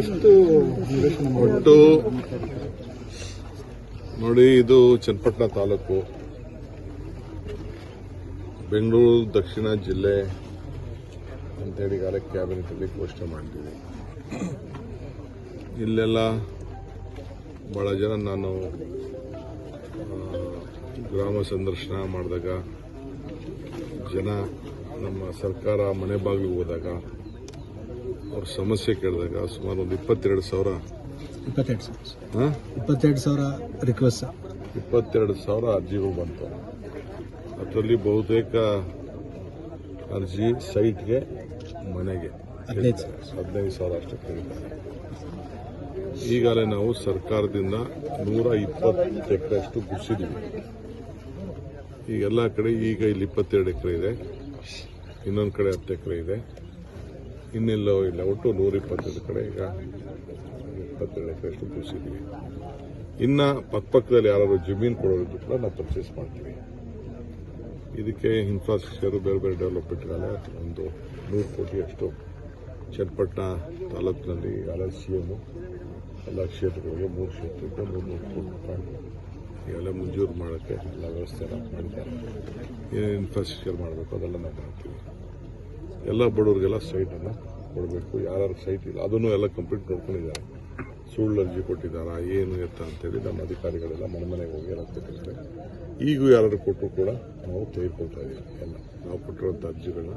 ಎಷ್ಟು ಒಟ್ಟು ನೋಡಿ, ಇದು ಚನ್ನಪಟ್ಟಣ ತಾಲೂಕು. ಬೆಂಗಳೂರು ದಕ್ಷಿಣ ಜಿಲ್ಲೆ ಅಂತೇಳಿ ಈಗಾಗಲೇ ಕ್ಯಾಬಿನೆಟಲ್ಲಿ ಘೋಷಣೆ ಮಾಡಿದ್ದೀವಿ ಇಲ್ಲೆಲ್ಲ ಭಾಳ ಜನ ನಾನು ಗ್ರಾಮ ಸಂದರ್ಶನ ಮಾಡಿದಾಗ, ಜನ ನಮ್ಮ ಸರ್ಕಾರ ಮನೆ ಬಾಗಿಲಿಗೆ ಹೋದಾಗ ಅವ್ರ ಸಮಸ್ಯೆ ಕೇಳಿದಾಗ ಸುಮಾರು ಒಂದು ಇಪ್ಪತ್ತೆರಡು ಸಾವಿರ. ಇಪ್ಪತ್ತೆರಡು ಸಾವಿರ. ಇಪ್ಪತ್ತೆರಡು ಸಾವಿರ ರಿಕ್ವೆಸ್ಟ್ ಇಪ್ಪತ್ತೆರಡು ಸಾವಿರ ಅರ್ಜಿಗಳು ಬಂತು. ಅದರಲ್ಲಿ ಬಹುತೇಕ ಅರ್ಜಿ ಸೈಟ್ಗೆ ಮನೆಗೆ. ಹದಿನೈದು ಸಾವಿರ. ಅಷ್ಟು ಕೇಳಿದ್ದಾರೆ ಈಗಾಗಲೇ ನಾವು ಸರ್ಕಾರದಿಂದ ನೂರ ಇಪ್ಪತ್ತು ಎಕರೆ ಅಷ್ಟು ಗುರ್ಸಿದ್ದೀವಿ ಈಗೆಲ್ಲ ಕಡೆ ಈಗ ಇಲ್ಲಿ ಇಪ್ಪತ್ತೆರಡು ಎಕರೆ ಇದೆ. ಇನ್ನೊಂದು ಕಡೆ ಹತ್ತು ಎಕರೆ ಇದೆ. ಇನ್ನೆಲ್ಲೋ ಇಲ್ಲ, ಒಟ್ಟು ನೂರ ಇಪ್ಪತ್ತೈದು ಕಡೆ ಈಗ ಇಪ್ಪತ್ತೆರಡು ಎಕರೆ ಅಷ್ಟು ಗುರ್ಸಿದ್ದೀವಿ ಇನ್ನ ಪಕ್ಕಪಕ್ಕದಲ್ಲಿ ಯಾರಾದ್ರು ಜಮೀನು ಕೊಡೋದಕ್ಕೂ ಕೂಡ ನಾವು ಪರ್ಚೇಸ್ ಮಾಡ್ತೀವಿ. ಇದಕ್ಕೆ ಇನ್ಫ್ರಾಸ್ಟ್ರಕ್ಚರ್ ಬೇರೆ ಬೇರೆ ಡೆವಲಪ್ಮೆಂಟ್ಗಾಲ ಒಂದು ನೂರು ಕೋಟಿ ಅಷ್ಟು ಚನ್ನಪಟ್ಟಣ ತಾಲೂಕಿನಲ್ಲಿ ಎಲ್ಲ ಸಿ ಎಂ ಎಲ್ಲ ಕ್ಷೇತ್ರಗಳಿಗೆ ಮೂರು ಕ್ಷೇತ್ರಕ್ಕೆ ಮೂರು ನೂರು ಕೋಟಿ ರೂಪಾಯಿ ಎಲ್ಲ ಮಂಜೂರು ಮಾಡೋಕ್ಕೆ ಎಲ್ಲ ವ್ಯವಸ್ಥೆ ಎಲ್ಲ ಮಾಡಿದ್ದಾರೆ. ಏನೇನು ಇನ್ಫ್ರಾಸ್ಟ್ರಕ್ಚರ್ ಮಾಡಬೇಕು ಅದೆಲ್ಲ ನಾವು ಮಾಡ್ತೀವಿ. ಎಲ್ಲ ಬಡವರಿಗೆಲ್ಲ ಸೈಟನ್ನು ಕೊಡಬೇಕು. ಯಾರು ಸೈಟ್ ಇಲ್ಲ ಅದನ್ನು ಎಲ್ಲ ಕಂಪ್ಲೀಟ್ ನೋಡ್ಕೊಂಡಿದ್ದಾರೆ. ಸುಳ್ಳು ಅರ್ಜಿ ಕೊಟ್ಟಿದ್ದಾರಾ ಏನು ಎತ್ತ ಅಂತೇಳಿ ನಮ್ಮ ಅಧಿಕಾರಿಗಳೆಲ್ಲ ಮನೆ ಮನೆಗೆ ಹೋಗಿ ಎಲ್ಲ ಕೊಟ್ಟಿದ್ದಾರೆ ಈಗೂ ಯಾರು ಕೊಟ್ಟರು ಕೂಡ ನಾವು ತೆಗೆದುಕೊಳ್ತಾ ಇದ್ದೀವಿ. ಎಲ್ಲ ನಾವು ಕೊಟ್ಟಿರುವಂಥ ಅರ್ಜಿಗಳನ್ನ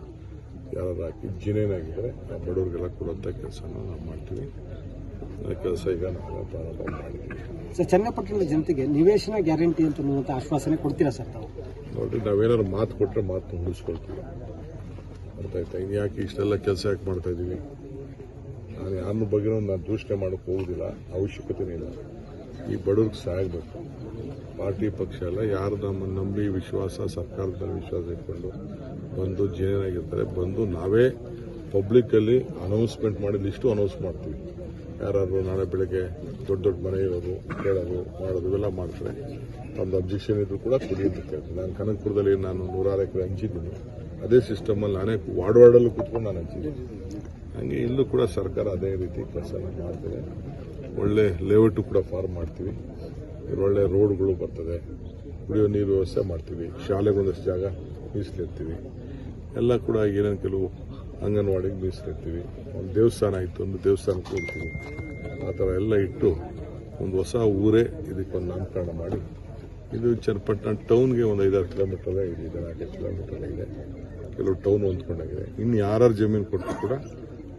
ಯಾರು ಹಾಕಿ ಜಿನೇನಾಗಿದ್ದರೆ ಆ ಬಡವರಿಗೆಲ್ಲ ಕೊಡುವಂಥ ಕೆಲಸನ ನಾವು ಮಾಡ್ತೀವಿ. ಕೆಲಸ ಈಗ ನಾವು ಪ್ರಾರಂಭ ಮಾಡಿದ್ದೀವಿ. ಸರ್ ಚನ್ನಪಟ್ಟಣದ ಜನತೆಗೆ ನಿವೇಶನ ಗ್ಯಾರಂಟಿ ಅಂತ ಆಶ್ವಾಸನೆ ಕೊಡ್ತೀರಾ ಸರ್ ನಾವು ನೋಡಿ ನಾವೇನಾದ್ರು ಮಾತು ಕೊಟ್ಟರೆ ಮಾತು ಉಳಿಸ್ಕೊಳ್ತೀವಿ ಆಯ್ತಾ ಇನ್ನು ಯಾಕೆ ಇಷ್ಟೆಲ್ಲ ಕೆಲಸ ಯಾಕೆ ಮಾಡ್ತಾ ಇದ್ದೀವಿ ನಾನು ಯಾರ ಬಗ್ಗೆ ನಾನು ದೂಷಣೆ ಮಾಡೋಕೆ ಹೋಗೋದಿಲ್ಲ. ಅವಶ್ಯಕತೆನೇ ಇಲ್ಲ. ಈ ಬಡವ್ರಿಗೆ ಸಹಾಯ ಬೇಕು ಪಾರ್ಟಿ ಪಕ್ಷ ಎಲ್ಲ ಯಾರು ನಮ್ಮನ್ನು ನಂಬಿ ವಿಶ್ವಾಸ ಸರ್ಕಾರದ ವಿಶ್ವಾಸ ಇಟ್ಕೊಂಡು ಬಂದು ಜೇನಾಗಿರ್ತಾರೆ ಬಂದು ನಾವೇ ಪಬ್ಲಿಕ್ಕಲ್ಲಿ ಅನೌನ್ಸ್ಮೆಂಟ್ ಮಾಡಿ ಲಿಸ್ಟು ಅನೌನ್ಸ್ ಮಾಡ್ತೀವಿ. ಯಾರಾದರೂ ನಾಳೆ ಬೆಳಗ್ಗೆ ದೊಡ್ಡ ದೊಡ್ಡ ಮನೆ ಇರೋದು ಕೇಳೋದು ಮಾಡೋದು ಇವೆಲ್ಲ ಮಾಡ್ತಾರೆ. ತಮ್ಮದು ಅಬ್ಜೆಕ್ಷನ್ ಇದ್ದರೂ ಕೂಡ ಕುಡಿಯೋದಕ್ಕೆ ನಾನು ಕನಕಪುರದಲ್ಲಿ ನಾನು ನೂರಾರು ಎಕರೆ ಹಂಚಿದ್ದೀನಿ. ಅದೇ ಸಿಸ್ಟಮಲ್ಲಿ ನಾನೇ ವಾರ್ಡ್ ವಾರ್ಡಲ್ಲೂ ಕೂತ್ಕೊಂಡು ನಾನು ಹಂಚಿದ್ದೀನಿ ಹಂಗೆ ಇಲ್ಲೂ ಕೂಡ ಸರ್ಕಾರ ಅದೇ ರೀತಿ ಕೆಲಸ ಮಾಡ್ತದೆ. ಒಳ್ಳೆ ಲೇಔಟು ಕೂಡ ಫಾರ್ಮ್ ಮಾಡ್ತೀವಿ. ಒಳ್ಳೆ ರೋಡ್ಗಳು ಬರ್ತದೆ. ಕುಡಿಯೋ ನೀರು ವ್ಯವಸ್ಥೆ ಮಾಡ್ತೀವಿ. ಶಾಲೆಗೊಂದಷ್ಟು ಜಾಗ ಮೀಸಲಿರ್ತೀವಿ ಎಲ್ಲ ಕೂಡ ಏನೇನು ಕೆಲವು ಅಂಗನವಾಡಿಗೆ ಮೀಸಲಿರ್ತೀವಿ ಒಂದು ದೇವಸ್ಥಾನ ಇತ್ತು, ಒಂದು ದೇವಸ್ಥಾನ ಕೊಡ್ತೀವಿ ಆ ಥರ ಎಲ್ಲ ಇಟ್ಟು ಒಂದು ಹೊಸ ಊರೇ ಇದಕ್ಕೊಂದು ನಾಮಕರಣ ಮಾಡಿ ಇದು ಚನ್ನಪಟ್ಟಣ ಟೌನ್ಗೆ ಒಂದು ಐದಾರು ಕಿಲೋಮೀಟರ್ ಇದೆ ನಾಲ್ಕೈದು ಕಿಲೋಮೀಟರ್ ಇದೆ. ಕೆಲವು ಟೌನ್ ಹೊಂದ್ಕೊಂಡಾಗಿದೆ. ಇನ್ನು ಯಾರು ಜಮೀನು ಕೊಟ್ಟರು ಕೂಡ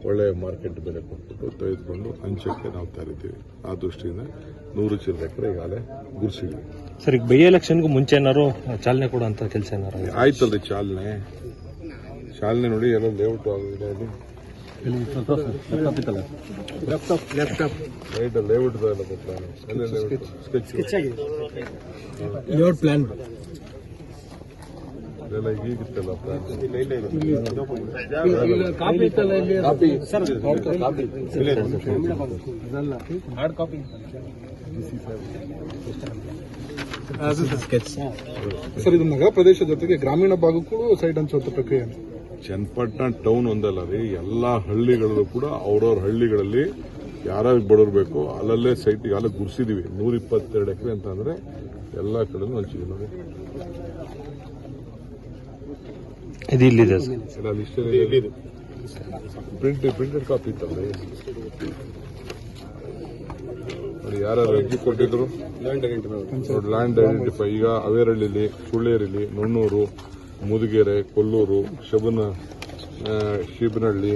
ಒಳ್ಳೆಯ ಮಾರ್ಕೆಟ್ ಬೆಲೆ ಕೊಟ್ಬಿಟ್ಟು ತೆಗೆದುಕೊಂಡು ಹಂಚಕ್ಕೆ ನಾವು ತರಿತೀವಿ ಆ ದೃಷ್ಟಿಯಿಂದ ನೂರು ಚಿಲ್ಲರೆ ಎಕರೆ ಈಗಾಗಲೇ ಗುರ್ಸಿದ್ವಿ ಸರ್ ಈಗ ಬೈ ಎಲೆಕ್ಷನ್ಗೂ ಮುಂಚೆ ಏನಾರು ಚಾಲನೆ ಕೊಡುವಂಥ ಕೆಲಸ ಏನಾರು? ಆಯ್ತಲ್ರಿ ಚಾಲನೆ. ಚಾಲನೆ ನೋಡಿ ಎಲ್ಲ ಲೇಔಟ್ ಆಗಿದೆ ಸ್ಕೆಚ್ ಲೇಔಟ್ ಪ್ಲಾನ್ ಇದೆಲ್ಲ ಕಾಪಿ ಸರ್ ಸರ್ ಇದು ನಗರ ಪ್ರದೇಶ ಜೊತೆಗೆ ಗ್ರಾಮೀಣ ಭಾಗಕ್ಕೂ ಸೈಡ್ ಹಂಚುವಂತ ಪ್ರಕ್ರಿಯೆ. ಚನ್ನಪಟ್ಟಣ ಟೌನ್ ಒಂದಲ್ಲ ರೀ. ಎಲ್ಲ ಹಳ್ಳಿಗಳಲ್ಲೂ ಕೂಡ ಅವ್ರವ್ರ ಹಳ್ಳಿಗಳಲ್ಲಿ ಯಾರ್ಯಾರು ಬಡವ್ರು ಬೇಕೋ ಅಲ್ಲಲ್ಲೇ ಸೈಟ್ ಅಲ್ಲೇ ಗುರ್ಸಿದೀವಿ. ನೂರ ಇಪ್ಪತ್ತೆರಡು ಎಕರೆ ಅಂತ ಅಂದ್ರೆ ಎಲ್ಲಾ ಕಡೆನೂ ಇದು ಇಲ್ಲಿದೆ ಲಿಸ್ಟ್ ಪ್ರಿಂಟ್ ಪ್ರಿಂಟೆಡ್ ಕಾಪಿ ಇತ್ತಲ್ಲ ನೋಡಿ ಯಾರ್ಯಾರು ಅರ್ಜಿ ಕೊಟ್ಟಿದ್ರು? ಲ್ಯಾಂಡ್ ಐಡೆಂಟಿಫೈ ಈಗ ಅವೇರಳ್ಳಿಲಿ ಸುಳ್ಳೇರಿಲಿ ನುಣ್ಣೂರು ಮುದುಗೆರೆ, ಕೊಲ್ಲೂರು, ಶಬನ ಶಿಬನಹಳ್ಳಿ.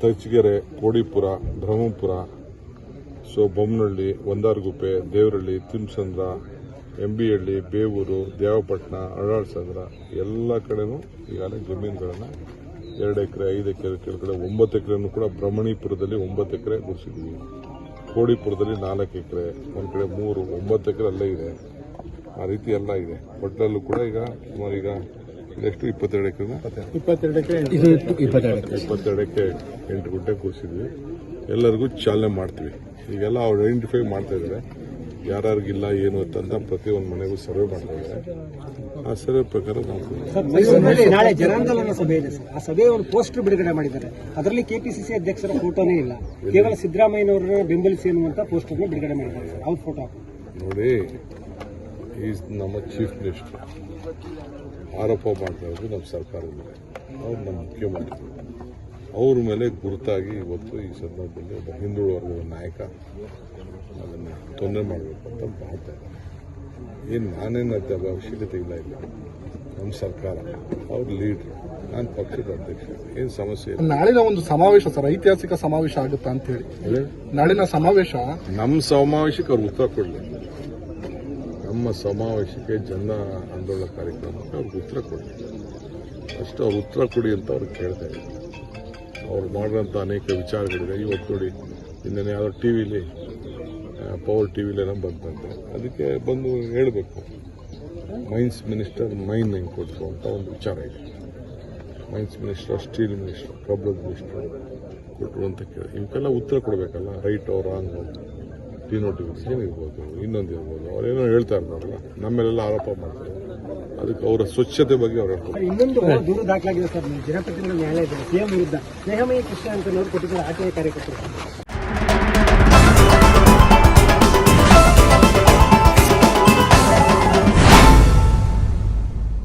ತಚ್ಚಗೆರೆ ಕೋಡಿಪುರ, ಬ್ರಹ್ಮಪುರ, ಸೊ ಬೊಮ್ಮನಹಳ್ಳಿ ಒಂದಾರ್ಗುಪ್ಪೆ, ದೇವರಹಳ್ಳಿ, ತಿಮ್ಸಂದ್ರ, ಎಂಬಿಹಳ್ಳಿ, ಬೇವೂರು ದೇವಪಟ್ಟಣ ಅರಳಾಳ್ಸಂದ್ರ, ಎಲ್ಲ ಕಡೆನೂ ಈಗಾಗಲೇ ಜಮೀನುಗಳನ್ನು ಎರಡು ಎಕರೆ, ಐದು ಎಕರೆ ಕೆಳಗಡೆ, ಒಂಬತ್ತು ಎಕರೆನೂ ಕೂಡ ಬ್ರಹ್ಮಣಿಪುರದಲ್ಲಿ ಒಂಬತ್ತು ಎಕರೆ ಗುಡಿಸಿದ್ವಿ ಕೋಡಿಪುರದಲ್ಲಿ ನಾಲ್ಕು ಎಕರೆ ಒಂದು ಕಡೆ ಮೂರು ಒಂಬತ್ತು ಎಕರೆ ಅಲ್ಲೇ ಇದೆ. ಆ ರೀತಿ ಎಲ್ಲ ಇದೆ. ಒಟ್ಟಲ್ಲೂ ಕೂಡ ಈಗ ಸುಮಾರು ಈಗ ಎಷ್ಟು? ಇಪ್ಪತ್ತೆರಡು ಎಕರೆನ ಇಪ್ಪತ್ತೆರಡು ಎಕರೆ ಇದು ಇಪ್ಪತ್ತೆರಡು ಎಕರೆ. ಇಪ್ಪತ್ತೆರಡಕ್ಕೆ ಎಂಟು ಗುಂಟೆ ಕೂರಿಸಿದ್ವಿ. ಎಲ್ಲರಿಗೂ ಚಾಲನೆ ಮಾಡ್ತೀವಿ. ಈಗೆಲ್ಲ ಅವ್ರು ಐಡೆಂಟಿಫೈ ಮಾಡ್ತಾ ಇದ್ದಾರೆ. ಯಾರ್ಯಾರಿಗಿಲ್ಲ ಏನು ಅಂತಂದ್ರೆ ಪ್ರತಿ ಒಂದು ಮನೆಗೂ ಸರ್ವೆ ಮಾಡ್ತಾ ಆ ಸರ್ವೆ ಪ್ರಕಾರ ನಾವು ನಾಳೆ ಜನಾಂದೋಲನ ಸಭೆ ಇದೆ ಸರ್. ಆ ಸಭೆಯ ಒಂದು ಪೋಸ್ಟರ್ ಬಿಡುಗಡೆ ಮಾಡಿದ್ದಾರೆ. ಅದರಲ್ಲಿ ಕೆಪಿಸಿಸಿ ಅಧ್ಯಕ್ಷರ ಫೋಟೋನೇ ಇಲ್ಲ. ಕೇವಲ ಸಿದ್ದರಾಮಯ್ಯನವರನ್ನ ಬೆಂಬಲಿಸಿ ಅನ್ನುವಂತ ಪೋಸ್ಟರ್ನ ಬಿಡುಗಡೆ ಮಾಡಿದ್ದಾರೆ ಸರ್. ಅವ್ರ ಫೋಟೋ ನೋಡಿ ಈಸ್ ನಮ್ಮ ಚೀಫ್ ಮಿನಿಸ್ಟರ್ ಆರೋಪ ಮಾಡ್ತಾ ಇರೋದು ನಮ್ಮ ಸರ್ಕಾರದ ಮೇಲೆ ಅವ್ರು ನಮ್ಮ ಮುಖ್ಯಮಂತ್ರಿ ಅವ್ರ ಮೇಲೆ ಗುರುತಾಗಿ ಇವತ್ತು ಈ ಸಂದರ್ಭದಲ್ಲಿ ಒಬ್ಬ ಹಿಂದುಳಿದ ವರ್ಗದ ನಾಯಕ ಅದನ್ನು ತೊಂದರೆ ಮಾಡಬೇಕು ಅಂತ ಮಾಡ್ತಾ ಇದ್ದಾರೆ. ಏನು ನಾನೇನು ಅದ ಅವಶ್ಯಕತೆ ಇಲ್ಲ ಇಲ್ಲ. ನಮ್ಮ ಸರ್ಕಾರ ಅವ್ರ ಲೀಡ್ರ್ ನಾನು ಪಕ್ಷದ ಅಧ್ಯಕ್ಷ ಏನು ಸಮಸ್ಯೆ ಇಲ್ಲ. ನಾಳಿನ ಒಂದು ಸಮಾವೇಶ ಸರ್ ಐತಿಹಾಸಿಕ ಸಮಾವೇಶ ಆಗುತ್ತಾ ಅಂತ ಹೇಳಿ. ಹೇಳಿ. ನಾಳಿನ ಸಮಾವೇಶ? ನಮ್ಮ ಸಮಾವೇಶಕ್ಕೆ ಅವ್ರು ಉತ್ತರ ಕೊಡಲಿ. ನಮ್ಮ ಸಮಾವೇಶಕ್ಕೆ ಜನ ಆಂದೋಲನ ಕಾರ್ಯಕ್ರಮಕ್ಕೆ ಅವ್ರಿಗೆ ಉತ್ತರ ಕೊಡಲಿ. ಅಷ್ಟು ಅವ್ರು ಉತ್ತರ ಕೊಡಿ ಅಂತ ಅವ್ರಿಗೆ ಕೇಳ್ತಾ ಇದ್ದಾರೆ. ಅವ್ರು ಮಾಡಿದಂಥ ಅನೇಕ ವಿಚಾರಗಳಿದೆ ಇವತ್ತು ನೋಡಿ ಇನ್ನೇನು ಯಾವುದೋ ಟಿ ವಿಲಿ ಪವರ್ ಟಿ ವಿಲೇನೋ ಬಂತಂತೆ. ಅದಕ್ಕೆ ಬಂದು ಹೇಳಬೇಕು. ಮೈನ್ಸ್ ಮಿನಿಸ್ಟರ್ ಮೈನ್ ಹೆಂಗೆ ಕೊಟ್ಟರು ಅಂತ ಒಂದು ವಿಚಾರ ಇದೆ. ಮೈನ್ಸ್ ಮಿನಿಸ್ಟರ್, ಸ್ಟೀಲ್ ಮಿನಿಸ್ಟರ್ ಕಬ್ಬಳದ ಮಿನಿಸ್ಟರ್ ಕೊಟ್ಟರು ಅಂತ ಕೇಳಿ. ಇವಕ್ಕೆಲ್ಲ ಉತ್ತರ ಕೊಡಬೇಕಲ್ಲ, ರೈಟ್ ಅವ್ರ ರಾಂಗ್ ಡಿನೋಟಿಫಿಕೇಷನ್ ಇರ್ಬೋದು ಇನ್ನೊಂದು ಇರ್ಬೋದು. ಅವ್ರೇನೋ ಹೇಳ್ತಾ ಇರ್ತಾರಲ್ಲ ನಮ್ಮೆಲ್ಲ ಆರೋಪ ಮಾಡ್ತಾರೆ. ಅದಕ್ಕೆ ಅವರ ಸ್ವಚ್ಛತೆ ಬಗ್ಗೆ ಅವ್ರು ಹೇಳ್ತಾರೆ ಇನ್ನೊಂದು ದೂರು ದಾಖಲಾಗಿದೆ ಸರ್ ಜನಪ್ರತಿನಿಧಿಗಳ ನ್ಯಾಯಾಲಯದಲ್ಲಿ. ಸಿಎಂ ವಿರುದ್ಧ ಸ್ನೇಹಮಯಿ ಕೃಷ್ಣ ಅಂತ ಕೊಟ್ಟಿದ್ದಾರೆ ಆರ್ಟಿಐ ಕಾರ್ಯಕರ್ತರು.